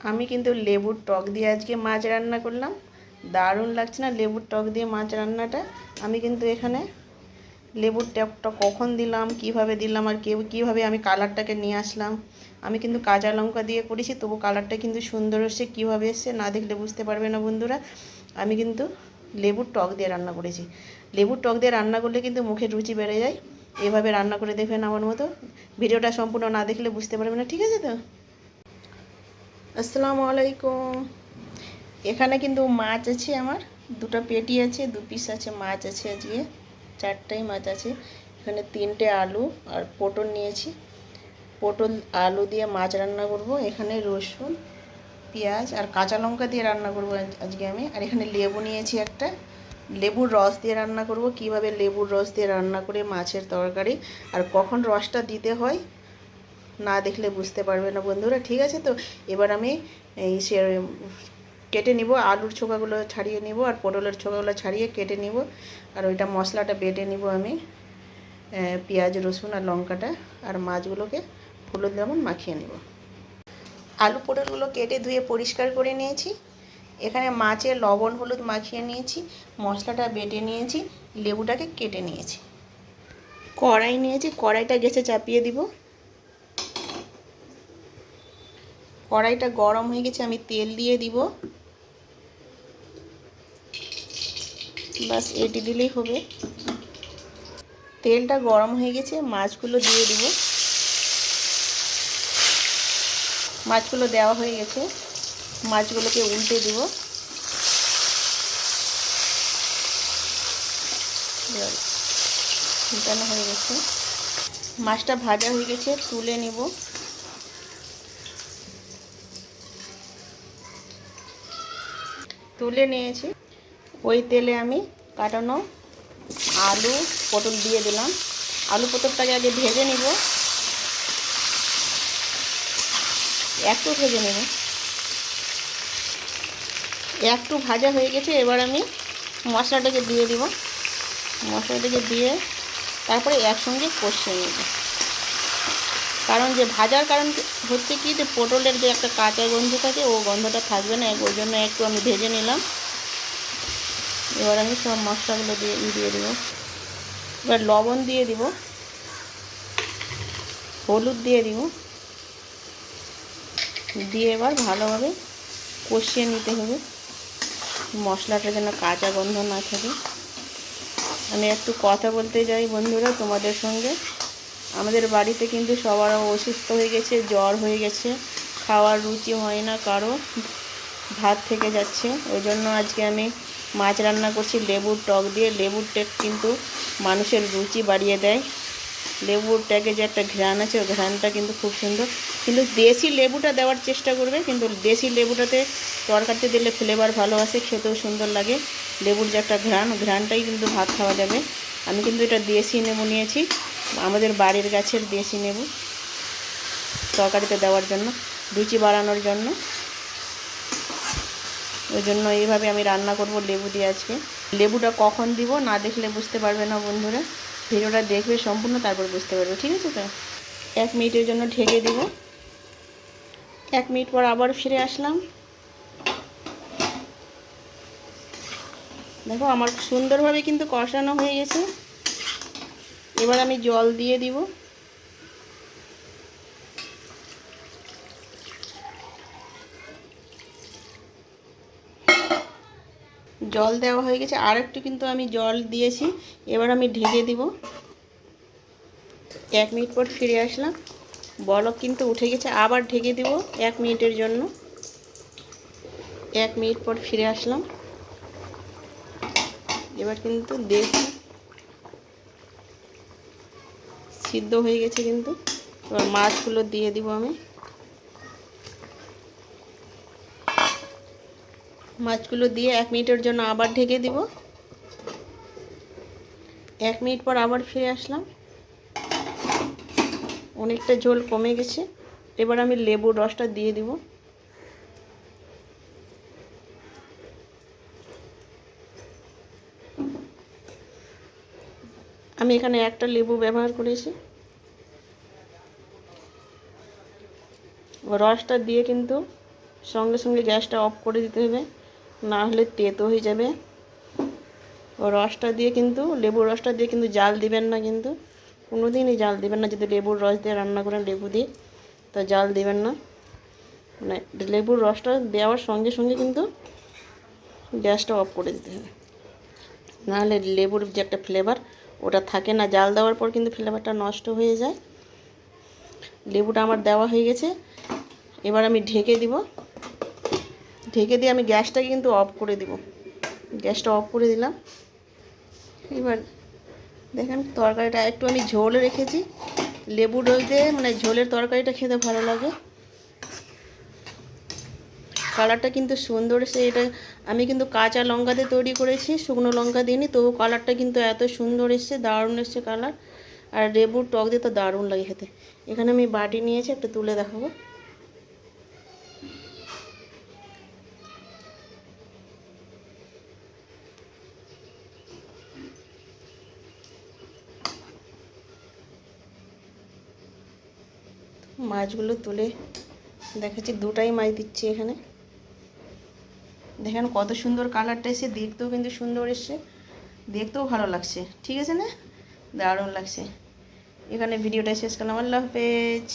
আমি কিন্তু লেবুর টক দিয়ে আজকে মাছ রান্না করলাম। দারুণ লাগছে না লেবুর টক দিয়ে মাছ রান্নাটা? আমি কিন্তু এখানে লেবুর টকটা কখন দিলাম, কীভাবে দিলাম, আর কেউ কীভাবে আমি কালারটাকে নিয়ে আসলাম। আমি কিন্তু কাঁচা লঙ্কা দিয়ে করেছি, তবু কালারটা কিন্তু সুন্দর এসছে, কীভাবে এসছে না দেখলে বুঝতে পারবে না বন্ধুরা। আমি কিন্তু লেবুর টক দিয়ে রান্না করেছি। লেবুর টক দিয়ে রান্না করলে কিন্তু মুখের রুচি বেড়ে যায়। এভাবে রান্না করে দেখবেন আমার মতো। ভিডিওটা সম্পূর্ণ না দেখলে বুঝতে পারবে না, ঠিক আছে তো? আসসালামু আলাইকুম। এখানে কিন্তু মাছ আছে আমার। দুটো পেটি আছে, দু পিস আছে মাছ আছে আজকে। চারটাই মাছ আছে। এখানে তিনটে আলু আর পটল নিয়েছি। পটল, আলু দিয়ে মাছ রান্না করব। এখানে রসুন, পেঁয়াজ আর কাঁচা লঙ্কা দিয়ে রান্না করব আজকে আমি। আর এখানে লেবু নিয়েছি একটা। লেবুর রস দিয়ে রান্না করব। কীভাবে লেবুর রস দিয়ে রান্না করে মাছের তরকারি আর কখন রসটা দিতে হয় না দেখলে বুঝতে পারবে না বন্ধুরা, ঠিক আছে তো? এবার আমি এই সে কেটে নিব, আলুর ছোকাগুলো ছাড়িয়ে নিব আর পটলের ছোকাগুলো ছাড়িয়ে কেটে নিব আর ওইটা মশলাটা বেটে নিব আমি পেঁয়াজ, রসুন আর লঙ্কাটা আর মাছগুলোকে হলুদ লবণ মাখিয়ে নেব। আলু পটলগুলো কেটে ধুয়ে পরিষ্কার করে নিয়েছি, এখানে মাছে লবণ হলুদ মাখিয়ে নিয়েছি, মশলাটা বেটে নিয়েছি, লেবুটাকে কেটে নিয়েছি। কড়াই নিয়েছি, কড়াইটা গেছে চাপিয়ে দিব। কড়াইটা গরম হয়ে গেছে, আমি তেল দিয়ে দিব। বাস এটি দিলেই হবে। তেলটা গরম হয়ে গেছে, মাছগুলো দিয়ে দিব। মাছগুলো দেওয়া হয়ে গেছে, মাছগুলোকে উল্টে দিব। উল্টানো হয়ে গেছে। মাছটা ভাজা হয়ে গেছে, তুলে নিব। তুলে নিয়েছি। ওই তেলে আমি কাটানো আলু, পটল দিয়ে দিলাম। আলু পটলটাকে আগে ভেজে নিব। একটু ভেজে নেব। একটু ভাজা হয়ে গেছে, এবার আমি মশলাটাকে দিয়ে দিব। মশলাটাকে দিয়ে তারপরে একসঙ্গে কষিয়ে নেব। কারণ যে ভাজার কারণ হচ্ছে কি যে পটলের যে একটা কাঁচা গন্ধ থাকে, ও গন্ধটা থাকবে না ওই জন্য একটু আমি ভেজে নিলাম। এবার আমি সব মশলাগুলো দিয়ে দিয়ে দেবো। এবার লবণ দিয়ে দিব। হলুদ দিয়ে দিব। দিয়ে এবার ভালোভাবে কষিয়ে নিতে হবে। মশলাটা যেন কাঁচা গন্ধ না থাকে। আমি একটু কথা বলতে যাই বন্ধুরা তোমাদের সঙ্গে। আমাদের বাড়িতে কিন্তু সবার অসুস্থ হয়ে গেছে, জ্বর হয়ে গেছে। খাওয়ার রুচি হয় না কারও, ভাত থেকে যাচ্ছে। ওই জন্য আজকে আমি মাছ রান্না করছি, লেবুর টক দিয়ে। লেবুর টেক কিন্তু মানুষের রুচি বাড়িয়ে দেয়। লেবুর ট্যাগে যে একটা ঘ্রাণ আছে, ওই ঘ্রাণটা কিন্তু খুব সুন্দর। কিন্তু দেশি লেবুটা দেওয়ার চেষ্টা করবে, কিন্তু দেশি লেবুটাতে তরকারিতে দিলে ফ্লেভার ভালো আসে, খেতেও সুন্দর লাগে। লেবুর যে একটা ঘ্রাণ ঘ্রাণটাই কিন্তু ভাত খাওয়া যাবে। আমি কিন্তু এটা দেশি লেবু নিয়েছি। আমাদের বাড়ির গাছের দেশি লেবু তরকারিতে দেওয়ার জন্য রুচি বাড়ানোর জন্য। ওই জন্য এইভাবে আমি রান্না করব লেবু দিয়ে আজকে। লেবুটা কখন দিব না দেখলে বুঝতে পারবে না বন্ধুরা। ভিডিওটা দেখবে সম্পূর্ণ, তারপর বুঝতে পারবে। ঠিক আছে তো? এক মিনিটের জন্য ঢেকে দিব। এক মিনিট পর আবার ফিরে আসলাম। দেখো, আমার সুন্দরভাবে কিন্তু কষানো হয়ে গেছে। এবার আমি জল দিয়ে দিব। জল দেওয়া হয়ে গেছে। আর একটু কিন্তু আমি জল দিয়েছি। এবার আমি ঢেকে দিব। এক মিনিট পর ফিরে আসলাম। বলক কিন্তু উঠে গেছে। আবার ঢেকে দিব এক মিনিটের জন্য। এক মিনিট পর ফিরে আসলাম। এবার কিন্তু দেখি সিদ্ধ হয়ে গেছে কিন্তু। এবার মাছগুলো দিয়ে দিব আমি। মাছগুলো দিয়ে এক মিনিটের জন্য আবার ঢেকে দিব। এক মিনিট পর আবার ফিরে আসলাম। অনেকটা ঝোল কমে গেছে। এবার আমি লেবুর রসটা দিয়ে দিব। আমি এখানে একটা লেবু ব্যবহার করেছি। রসটা দিয়ে কিন্তু সঙ্গে সঙ্গে গ্যাসটা অফ করে দিতে হবে। না হলে তেতো হয়ে যাবে। রসটা দিয়ে কিন্তু, লেবুর রসটা দিয়ে কিন্তু জাল দিবেন না কিন্তু। কোনো দিনই জাল দিবেন না, যদি লেবুর রস দিয়ে রান্না করেন লেবু দিয়ে, তা জাল দিবেন না। মানে লেবুর রসটা দেওয়ার সঙ্গে সঙ্গে কিন্তু গ্যাসটা অফ করে দিতে হবে। নাহলে লেবুর যে একটা ফ্লেভার ওটা থাকে না। জাল দেওয়ার পর কিন্তু ফ্লেভারটা নষ্ট হয়ে যায়। লেবুটা আমার দেওয়া হয়ে গেছে। এবার আমি ঢেকে দিব। ঢেকে দিয়ে আমি গ্যাসটাকে কিন্তু অফ করে দিব। গ্যাসটা অফ করে দিলাম। এবার দেখেন তরকারিটা একটু আমি ঝোল রেখেছি। লেবু রস দিয়ে মানে ঝোলের তরকারিটা খেতে ভালো লাগে। কালারটা কিন্তু সুন্দর এসে এটা আমি কিন্তু কাঁচা লঙ্কা দিয়ে তৈরি করেছি, শুকনো লঙ্কা দিইনি, তবু কালারটা কিন্তু এত সুন্দর এসছে, দারুণ এসছে কালার। আর লেবুর টক দিয়ে তো দারুণ লাগে খেতে। এখানে আমি বাটি নিয়েছি, একটা তুলে দেখাবো। মাছগুলো তুলে দেখাচ্ছি। দুটাই মাছ দিচ্ছি এখানে। দেখেন কত সুন্দর কালারটা এসে, দেখতেও কিন্তু সুন্দর এসছে। দেখতেও ভালো লাগছে। ঠিক আছে না? দারুণ লাগছে। এখানে ভিডিওটা শেষ করলাম। আল্লাহ হাফেজ।